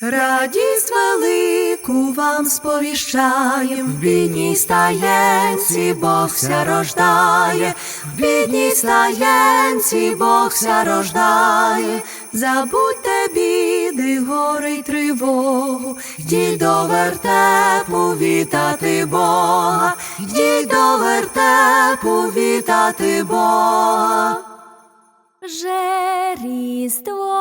Радість велику вам сповіщаєм, в бідній стаєнці Бог ся рождає, в бідній стаєнці Бог ся рождає, забудьте біди, гори й тривогу, йдіть до вертепу вітати Бога, йдіть до вертепу вітати Бога. Вже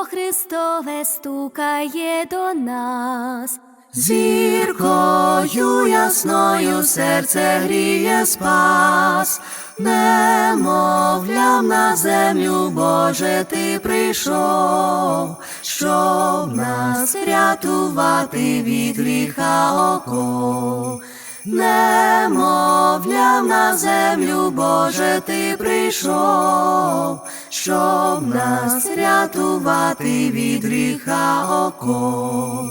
Христове стукає до нас. Зіркою ясною серце гріє спас, немовлям на землю, Боже, ти прийшов, щоб нас рятувати від гріха оков. Немовлям на землю, Боже, ти прийшов, щоб нас рятувати від гріха оков.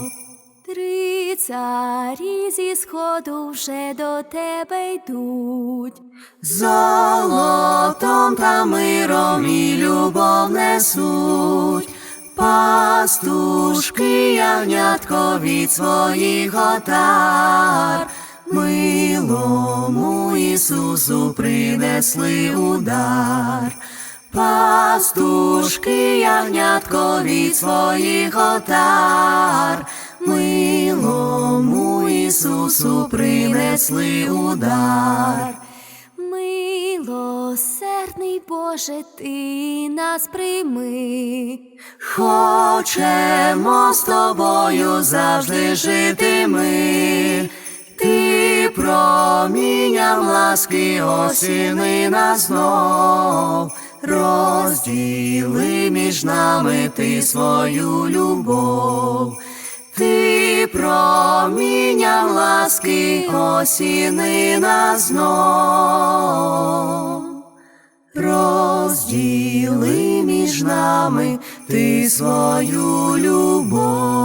Три царі зі сходу вже до тебе йдуть. Золотом та миром і любов несуть, пастушки ягнятко від своїх отар, милому Ісусу принесли удар. Пастушки ягнятко від своїх отар, милому Ісусу принесли удар. Милосердний Боже, ти нас прийми. Хочемо з тобою завжди жити ми. Промінням ласки осіни нас знов, розділи між нами ти свою любов. Ти промінням ласки осіни нас знов. Розділи між нами ти свою любов.